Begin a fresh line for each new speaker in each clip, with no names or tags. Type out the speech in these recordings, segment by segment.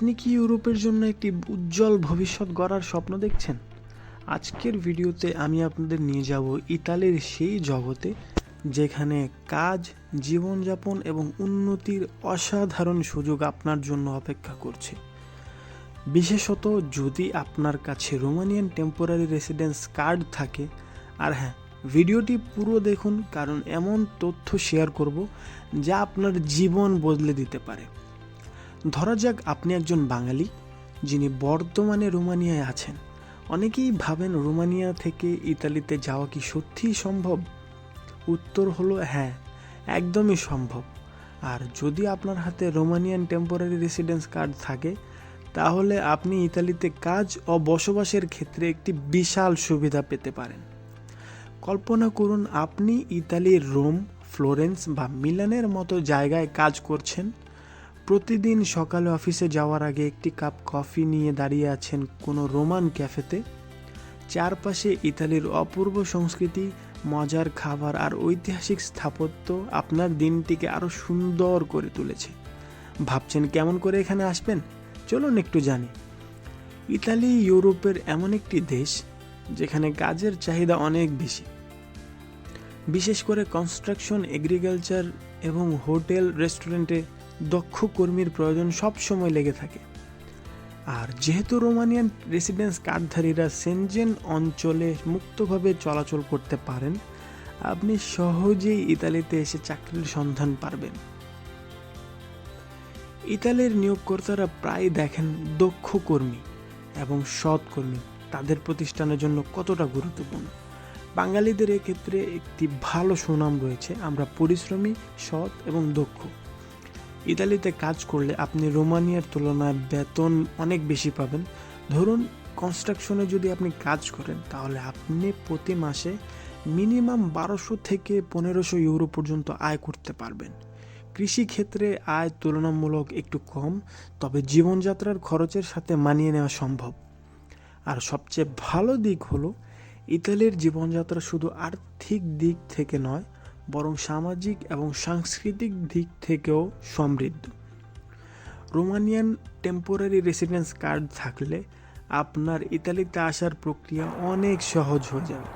আপনি কি ইউরোপের জন্য একটি উজ্জ্বল ভবিষ্যৎ গড়ার স্বপ্ন দেখছেন? আজকের ভিডিওতে আমি আপনাদের নিয়ে যাব ইতালির সেই জগতে, যেখানে কাজ, জীবনযাপন এবং উন্নতির অসাধারণ সুযোগ আপনার জন্য অপেক্ষা করছে। বিশেষত যদি আপনার কাছে রোমানিয়ান টেম্পোরারি রেসিডেন্স কার্ড থাকে, আর হ্যাঁ ভিডিওটি পুরো দেখুন, কারণ এমন তথ্য শেয়ার করব যা আপনার জীবন বদলে দিতে পারে। ধরা যাক আপনি একজন বাঙালি যিনি বর্তমানে রোমানিয়ায় আছেন। অনেকেই ভাবেন রোমানিয়া থেকে ইতালিতে যাওয়া কি সত্যিই সম্ভব? উত্তর হলো হ্যাঁ একদমই সম্ভব। আর যদি আপনার হাতে রোমানিয়ান টেম্পোরারি রেসিডেন্স কার্ড থাকে, তাহলে আপনি ইতালিতে কাজ ও বসবাসের ক্ষেত্রে একটি বিশাল সুবিধা পেতে পারেন। কল্পনা করুন, আপনি ইতালির রোম, ফ্লোরেন্স বা মিলানের মতো জায়গায় কাজ করছেন। প্রতিদিন সকালে অফিসে যাওয়ার আগে একটি কাপ কফি নিয়ে দাঁড়িয়ে আছেন কোনো রোমান ক্যাফেতে। চারপাশে ইতালির অপূর্ব সংস্কৃতি, মজার খাবার আর ঐতিহাসিক স্থাপত্য আপনার দিনটিকে আরও সুন্দর করে তুলেছে। ভাবছেন কেমন করে এখানে আসবেন? চলুন একটু জানি। ইতালি, ইউরোপের এমন একটি দেশ যেখানে কাজের চাহিদা অনেক বেশি। বিশেষ করে কনস্ট্রাকশন, এগ্রিকালচার এবং হোটেল, রেস্টুরেন্টে দক্ষ কর্মীর প্রয়োজন সব সময় লেগে থাকে। আর যেহেতু রোমানিয়ান রেসিডেন্স কার্ডধারীরা সেনজেন অঞ্চলে মুক্তভাবে চলাচল করতে পারেন, আপনি সহজেই ইতালিতে এসে চাকরির সন্ধান পারবেন। ইতালির নিয়োগকর্তারা প্রায় দেখেন দক্ষ কর্মী এবং সৎ কর্মী তাদের প্রতিষ্ঠানের জন্য কতটা গুরুত্বপূর্ণ। বাঙালিদের এক্ষেত্রে একটি ভালো সুনাম রয়েছে। আমরা পরিশ্রমী, সৎ এবং দক্ষ। ইতালিতে কাজ করলে আপনি রোমানিয়ার তুলনায় বেতন অনেক বেশি পাবেন। ধরুন কনস্ট্রাকশনে যদি আপনি কাজ করেন, তাহলে আপনি প্রতি মাসে মিনিমাম বারোশো থেকে পনেরোশো ইউরো পর্যন্ত আয় করতে পারবেন। কৃষিক্ষেত্রে আয় তুলনামূলক একটু কম, তবে জীবনযাত্রার খরচের সাথে মানিয়ে নেওয়া সম্ভব। আর সবচেয়ে ভালো দিক হলো, ইতালির জীবনযাত্রা শুধু আর্থিক দিক থেকে নয় বরং সামাজিক এবং সাংস্কৃতিক দিক থেকেও সমৃদ্ধ। রোমানিয়ান টেম্পোরারি রেসিডেন্স কার্ড থাকলে আপনার ইতালিতে আসার প্রক্রিয়া অনেক সহজ হয়ে যাবে।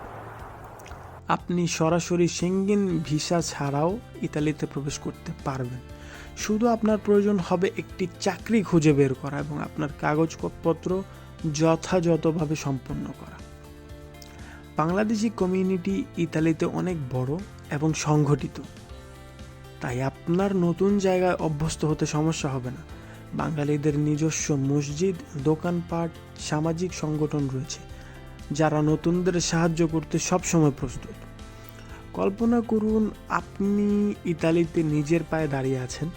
আপনি সরাসরি সেঙ্গিন ভিসা ছাড়াও ইতালিতে প্রবেশ করতে পারবেন। শুধু আপনার প্রয়োজন হবে একটি চাকরি খুঁজে বের করা এবং আপনার কাগজপত্র যথাযথভাবে সম্পন্ন করা। বাংলাদেশি কমিউনিটি ইতালিতে অনেক বড় এবং সংগঠিত তাই আপনার নতুন জায়গায় অভ্যস্ত হতে সমস্যা হবে না। বাঙালিদের নিজস্ব মসজিদ, দোকানপাট, সামাজিক সংগঠন রয়েছে, যারা নতুনদের সাহায্য করতে সবসময় প্রস্তুত। কল্পনা করুন, আপনি ইতালিতে নিজের পায়ে দাঁড়িয়ে আছেন,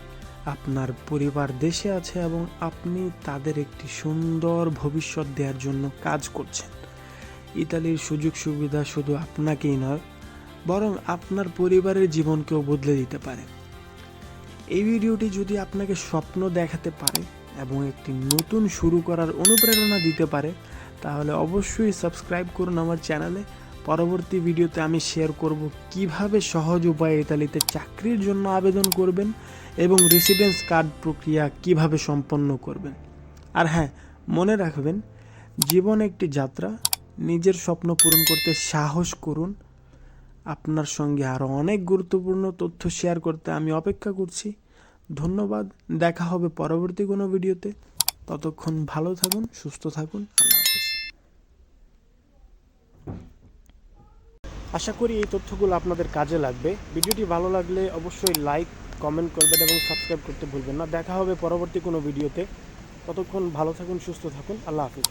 আপনার পরিবার দেশে আছে এবং আপনি তাদের একটি সুন্দর ভবিষ্যৎ দেওয়ার জন্য কাজ করছেন। ইতালির সুযোগ সুবিধা শুধু আপনাকেই নয় বরং আপনার পরিবারের জীবনকেও বদলে দিতে পারে। এই ভিডিওটি যদি আপনাকে স্বপ্ন দেখাতে পারে এবং একটি নতুন শুরু করার অনুপ্রেরণা দিতে পারে, তাহলে অবশ্যই সাবস্ক্রাইব করুন আমার চ্যানেলে। পরবর্তী ভিডিওতে আমি শেয়ার করব কীভাবে সহজ উপায়ে ইতালিতে চাকরির জন্য আবেদন করবেন এবং রেসিডেন্স কার্ড প্রক্রিয়া কীভাবে সম্পন্ন করবেন। আর হ্যাঁ মনে রাখবেন, জীবন একটি যাত্রা। নিজের স্বপ্ন পূরণ করতে সাহস করুন আপনার সঙ্গে আরও অনেক গুরুত্বপূর্ণ তথ্য শেয়ার করতে আমি অপেক্ষা করছি। ধন্যবাদ। দেখা হবে পরবর্তী কোনো ভিডিওতে। ততক্ষণ ভালো থাকুন, সুস্থ থাকুন। আশা করি এই তথ্যগুলো আপনাদের কাজে লাগবে। ভিডিওটি ভালো লাগলে অবশ্যই লাইক কমেন্ট করবেন এবং সাবস্ক্রাইব করতে ভুলবেন না। দেখা হবে পরবর্তী কোনো ভিডিওতে। ততক্ষণ ভালো থাকুন, সুস্থ থাকুন। আল্লাহ হাফিজ।